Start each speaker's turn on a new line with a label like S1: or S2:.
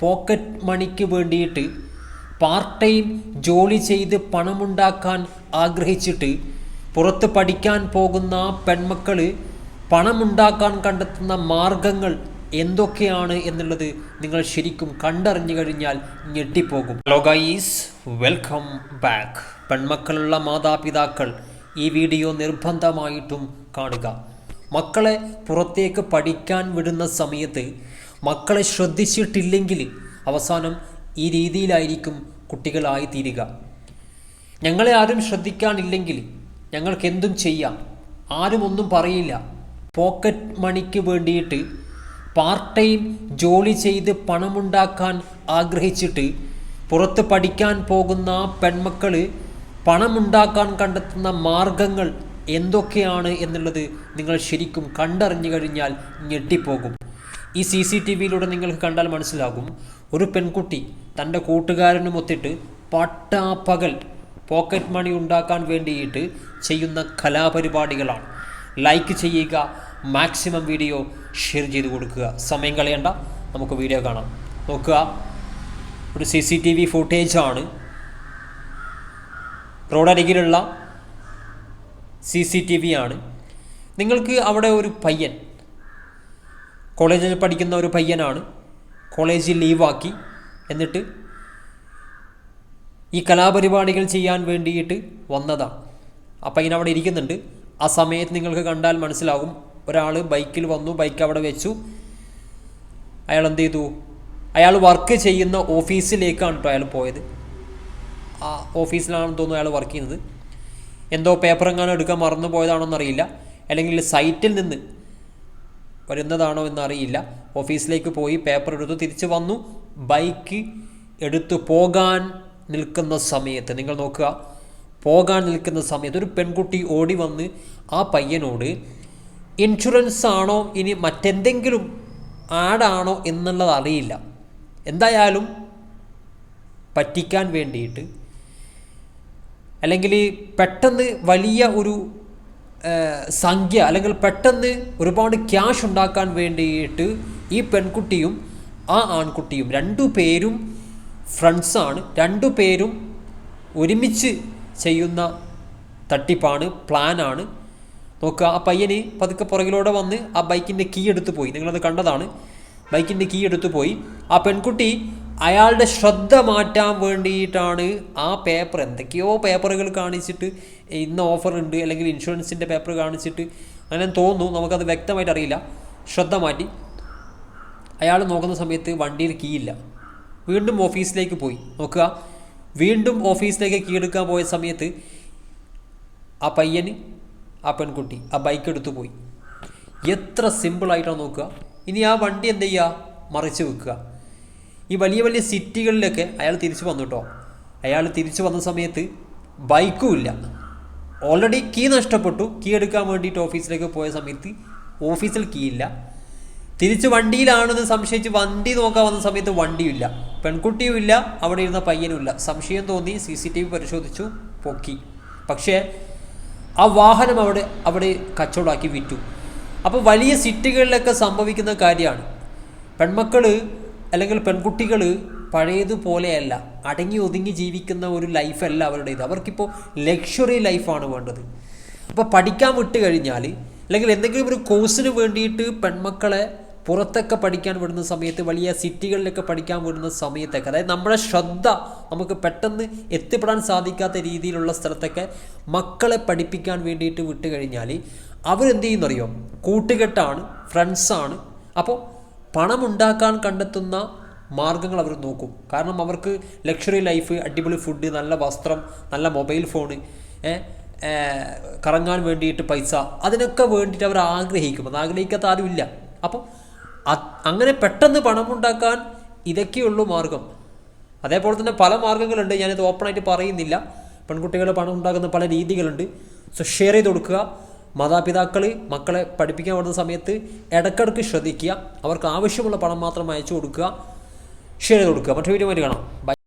S1: Pocket മണിക്ക് വേണ്ടിയിട്ട് part time ജോലി ചെയ്ത് പണമുണ്ടാക്കാൻ ആഗ്രഹിച്ചിട്ട് പുറത്ത് പഠിക്കാൻ പോകുന്ന പെൺമക്കൾ പണമുണ്ടാക്കാൻ കണ്ടെത്തുന്ന മാർഗങ്ങൾ എന്തൊക്കെയാണ് എന്നുള്ളത് നിങ്ങൾ ശരിക്കും കണ്ടറിഞ്ഞു കഴിഞ്ഞാൽ ഞെട്ടിപ്പോകും. ഹലോ ഗൈസ് വെൽക്കം ബാക്ക് പെൺമക്കളുള്ള മാതാപിതാക്കൾ ഈ വീഡിയോ നിർബന്ധമായിട്ടും കാണുക. മക്കളെ പുറത്തേക്ക് പഠിക്കാൻ വിടുന്ന സമയത്ത് മക്കളെ ശ്രദ്ധിച്ചിട്ടില്ലെങ്കിൽ അവസാനം ഈ രീതിയിലായിരിക്കും കുട്ടികളായി തീരുക ഞങ്ങളെ ആരും ശ്രദ്ധിക്കാനില്ലെങ്കിൽ ഞങ്ങൾക്ക് എന്തും ചെയ്യാം. ആരും ഒന്നും പറയില്ല. പോക്കറ്റ് മണിക്ക് വേണ്ടിയിട്ട് പാർട്ട് ടൈം ജോലി ചെയ്ത് പണമുണ്ടാക്കാൻ ആഗ്രഹിച്ചിട്ട് പുറത്ത് പഠിക്കാൻ പോകുന്ന പെൺമക്കൾ പണമുണ്ടാക്കാൻ കണ്ടെത്തുന്ന മാർഗങ്ങൾ എന്തൊക്കെയാണ് എന്നുള്ളത് നിങ്ങൾ ശരിക്കും കണ്ടറിഞ്ഞു കഴിഞ്ഞാൽ ഞെട്ടിപ്പോകും. ഈ സി സി ടി വിയിലൂടെ നിങ്ങൾക്ക് കണ്ടാൽ മനസ്സിലാകും. ഒരു പെൺകുട്ടി തന്റെ കൂട്ടുകാരനുമൊത്തിട്ട് പട്ടാപ്പകൽ പോക്കറ്റ് മണി ഉണ്ടാക്കാൻ വേണ്ടിയിട്ട് ചെയ്യുന്ന കലാപരിപാടികളാണ്. ലൈക്ക് ചെയ്യുക മാക്സിമം വീഡിയോ ഷെയർ ചെയ്ത് കൊടുക്കുക. സമയം കളയണ്ട നമുക്ക് വീഡിയോ കാണാം. നോക്കുക ഒരു സി സി ടി വി ഫുട്ടേജാണ് റോഡരികിലുള്ള സി സി ടി വി ആണ്. നിങ്ങൾക്ക് അവിടെ ഒരു പയ്യൻ കോളേജിൽ പഠിക്കുന്ന ഒരു പയ്യനാണ്. കോളേജിൽ ലീവാക്കി. എന്നിട്ട് ഈ കലാപരിപാടികൾ ചെയ്യാൻ വേണ്ടിയിട്ട് വന്നതാണ് ആ പയ്യൻ അവിടെ ഇരിക്കുന്നുണ്ട്. ആ സമയത്ത് നിങ്ങൾക്ക് കണ്ടാൽ മനസ്സിലാകും. ഒരാൾ ബൈക്കിൽ വന്നു ബൈക്ക് അവിടെ വെച്ചു. അയാൾ എന്ത് ചെയ്തു? അയാൾ വർക്ക് ചെയ്യുന്ന ഓഫീസിലേക്കാണ് കേട്ടോ അയാൾ പോയത്. ആ ഓഫീസിലാണെന്ന് തോന്നുന്നു അയാൾ വർക്ക് ചെയ്യുന്നത്. എന്തോ പേപ്പർ എങ്ങാനും എടുക്കാൻ മറന്നു പോയതാണോ എന്നറിയില്ല അല്ലെങ്കിൽ സൈറ്റിൽ നിന്ന് വരുന്നതാണോ എന്നറിയില്ല. ഓഫീസിലേക്ക് പോയി പേപ്പർ എടുത്ത് തിരിച്ചു വന്നു. ബൈക്ക് എടുത്തു പോകാൻ നിൽക്കുന്ന സമയത്ത് നിങ്ങൾ നോക്കുക പോകാൻ നിൽക്കുന്ന സമയത്ത് ഒരു പെൺകുട്ടി ഓടി വന്ന് ആ പയ്യനോട് ഇൻഷുറൻസ് ആണോ? ഇനി മറ്റെന്തെങ്കിലും ആടാണോ എന്നുള്ളത് അറിയില്ല. എന്തായാലും പറ്റിക്കാൻ വേണ്ടിയിട്ട് അല്ലെങ്കിൽ പെട്ടെന്ന് വലിയ ഒരു സംഖ്യ അല്ലെങ്കിൽ പെട്ടെന്ന് ഒരുപാട് ക്യാഷ് ഉണ്ടാക്കാൻ വേണ്ടിയിട്ട് ഈ പെൺകുട്ടിയും ആ ആൺകുട്ടിയും രണ്ടു പേരും ഫ്രണ്ട്സാണ് രണ്ടു പേരും ഒരുമിച്ച് ചെയ്യുന്ന തട്ടിപ്പാണ് പ്ലാനാണ് നോക്കുക ആ പയ്യന് പതുക്കെ പുറകിലൂടെ വന്ന് ആ ബൈക്കിന്റെ കീ എടുത്തു പോയി. നിങ്ങളത് കണ്ടതാണ്. ബൈക്കിന്റെ കീ എടുത്തു പോയി. ആ പെൺകുട്ടി അയാളുടെ ശ്രദ്ധ മാറ്റാൻ വേണ്ടിയിട്ടാണ് ആ പേപ്പർ എന്തൊക്കെയോ പേപ്പറുകൾ കാണിച്ചിട്ട് ഇന്ന ഓഫർ ഉണ്ട് അല്ലെങ്കിൽ ഇൻഷുറൻസിന്റെ പേപ്പർ കാണിച്ചിട്ട് അങ്ങനെ തോന്നുന്നു. നമുക്കത് വ്യക്തമായിട്ട് അറിയില്ല. ശ്രദ്ധ മാറ്റി. അയാൾ നോക്കുന്ന സമയത്ത് വണ്ടിയിൽ കീ ഇല്ല. വീണ്ടും ഓഫീസിലേക്ക് പോയി. നോക്കുക. വീണ്ടും ഓഫീസിലേക്ക് കീ എടുക്കാൻ പോയ സമയത്ത് ആ പയ്യന് ആ പെൺകുട്ടി ആ ബൈക്ക് എടുത്തു പോയി. എത്ര സിമ്പിളായിട്ടാണ് നോക്കുക. ഇനി ആ വണ്ടി എന്ത് ചെയ്യുക? മറിച്ച് വെക്കുക. ഈ വലിയ വലിയ സിറ്റികളിലൊക്കെ അയാൾ തിരിച്ചു വന്നു കേട്ടോ. അയാൾ തിരിച്ചു വന്ന സമയത്ത് ബൈക്കും ഇല്ല. ഓൾറെഡി കീ നഷ്ടപ്പെട്ടു. കീ എടുക്കാൻ വേണ്ടിയിട്ട് ഓഫീസിലേക്ക് പോയ സമയത്ത് ഓഫീസിൽ കീ ഇല്ല. തിരിച്ച് വണ്ടിയിലാണെന്ന് സംശയിച്ച് വണ്ടി നോക്കാൻ വന്ന സമയത്ത് വണ്ടിയില്ല പെൺകുട്ടിയും ഇല്ല അവിടെ ഇരുന്ന പയ്യനും ഇല്ല. സംശയം തോന്നി സി സി ടി വി പരിശോധിച്ചു പൊക്കി. പക്ഷേ ആ വാഹനം അവിടെ അവിടെ കച്ചവടമാക്കി വിറ്റു. അപ്പോൾ വലിയ സിറ്റികളിലൊക്കെ സംഭവിക്കുന്ന കാര്യമാണ്. പെൺമക്കൾ അല്ലെങ്കിൽ പെൺകുട്ടികൾ പഴയതുപോലെയല്ല അടങ്ങി ഒതുങ്ങി ജീവിക്കുന്ന ഒരു ലൈഫല്ല അവരുടേത്. അവർക്കിപ്പോൾ ലക്ഷറി ലൈഫാണ് വേണ്ടത്. അപ്പോൾ പഠിക്കാൻ വിട്ട് കഴിഞ്ഞാൽ അല്ലെങ്കിൽ എന്തെങ്കിലും ഒരു കോഴ്സിന് വേണ്ടിയിട്ട് പെൺമക്കളെ പുറത്തൊക്കെ പഠിക്കാൻ വിടുന്ന സമയത്ത് വലിയ സിറ്റികളിലൊക്കെ പഠിക്കാൻ വിടുന്ന സമയത്തൊക്കെ അതായത് നമ്മുടെ ശ്രദ്ധ നമുക്ക് പെട്ടെന്ന് എത്തിപ്പെടാൻ സാധിക്കാത്ത രീതിയിലുള്ള സ്ഥലത്തൊക്കെ മക്കളെ പഠിപ്പിക്കാൻ വേണ്ടിയിട്ട് വിട്ട് കഴിഞ്ഞാൽ അവരെന്ത് ചെയ്യുന്നറിയോ കൂട്ടുകെട്ടാണ് ഫ്രണ്ട്സാണ് അപ്പോൾ പണമുണ്ടാക്കാൻ കണ്ടെത്തുന്ന മാർഗങ്ങൾ അവർ നോക്കും. കാരണം അവർക്ക് ലക്ഷറി ലൈഫ് അടിപൊളി ഫുഡ് നല്ല വസ്ത്രം നല്ല മൊബൈൽ ഫോണ് കറങ്ങാൻ വേണ്ടിയിട്ട് പൈസ അതിനൊക്കെ വേണ്ടിയിട്ട് അവർ ആഗ്രഹിക്കും. അത് ആഗ്രഹിക്കാത്ത ആരുമില്ല. അപ്പം അങ്ങനെ പെട്ടെന്ന് പണമുണ്ടാക്കാൻ ഇതൊക്കെയുള്ളൂ മാർഗം. അതേപോലെ തന്നെ പല മാർഗങ്ങളുണ്ട് ഞാനിത് ഓപ്പണായിട്ട് പറയുന്നില്ല. പെൺകുട്ടികൾ പണം ഉണ്ടാക്കുന്ന പല രീതികളുണ്ട്. സോ ഷെയർ ചെയ്ത് കൊടുക്കുക. മാതാപിതാക്കൾ മക്കളെ പഠിപ്പിക്കാൻ പോകുന്ന സമയത്ത് ഇടയ്ക്കിടയ്ക്ക് ശ്രദ്ധിക്കുക. അവർക്ക് ആവശ്യമുള്ള പണം മാത്രം അയച്ചു കൊടുക്കുക. ഷെയർ ചെയ്ത് കൊടുക്കുക. മറ്റു വീഡിയോ കാണാം. ബൈ